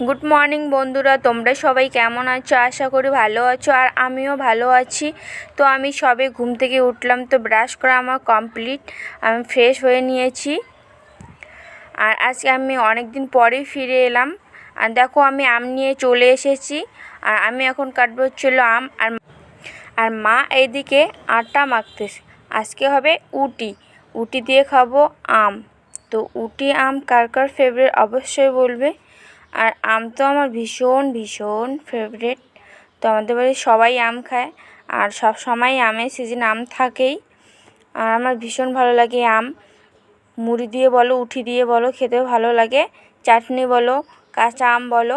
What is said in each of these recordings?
Good morning বন্ধুরা। তোমরা সবাই কেমন আছো? আশা করি ভালো আছো, আর আমিও ভালো আছি। তো আমি সবে ঘুম থেকে উঠলাম, তো ব্রাশ করা আমার কমপ্লিট আমি ফ্রেশ হয়ে নিয়েছি। আর আজকে আমি অনেক দিন পরেই ফিরে এলাম। আর দেখো, আমি আম নিয়ে চলে এসেছি। আর আমি এখন কাটবো হচ্ছিল আম। আর আর মা এইদিকে আটা মাখতেছে। আজকে হবে উটি। উটি দিয়ে খাব আম। তো উটি আম কার কার ফেভারিট অবশ্যই বলবে। আর আম তো আমার ভীষণ ভীষণ ফেভারিট তো আমাদের বাড়ির সবাই আম খায়, আর সব সময় আমের সিজন আম থাকেই। আর আমার ভীষণ ভালো লাগে আম। মুড়ি দিয়ে বলো, উঠি দিয়ে বলো, খেতেও ভালো লাগে। চাটনি বলো, কাঁচা আম বলো।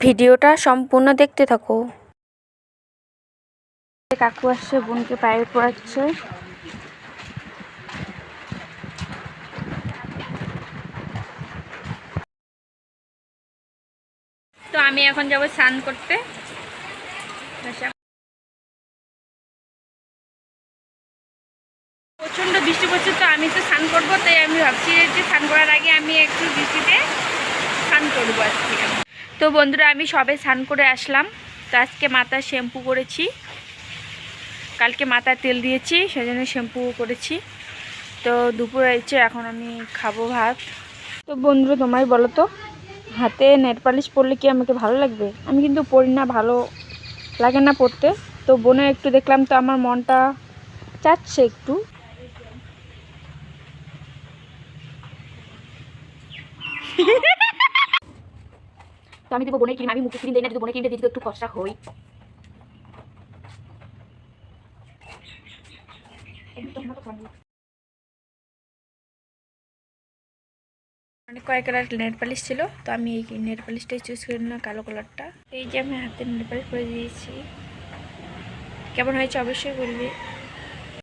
ভিডিওটা সম্পূর্ণ দেখতে থাকো। কাকু আসছে, বোনকে পায়ে পড়াচ্ছে। তো আমি এখন যাব স্নান করতে। প্রচণ্ড বৃষ্টি পড়ছে তো আমি তো স্নান করব, তাই আমি ভাবছি যে স্নান করার আগে আমি একটু বৃষ্টিতে স্নান করব আজকে। তো বন্ধুরা, আমি সবে স্নান করে আসলাম। তো আজকে মাথা শ্যাম্পু করেছি। কালকে মাথায় তেল দিয়েছি, সেজন্য শ্যাম্পু করেছি। তো দুপুর হয়েছে এখন আমি খাব ভাত। তো বন্ধুরা, তোমায় বলো তো হাতে নেট পালিশ পরলে কি আমাকে ভালো লাগবে? আমি কিন্তু পড়ি না, ভালো লাগে না পড়তে। তো বোনের একটু দেখলাম তো আমার মনটা চাচ্ছে একটু। তো আমি দেবো বোনের ক্রিম আমি মুখে ক্রিম দিই না যদি বোনের ক্রিমটা দিতে একটু খসড়া হই। অনেক কয়েক কালার নেট পালিশ ছিল, তো আমি এই নেট পালিশটাই চুজ করে নিলাম কালো কালারটা। এই যে আমি হাতে নেট পালিশ করে দিয়েছি। কেমন হয়েছে অবশ্যই বলবি।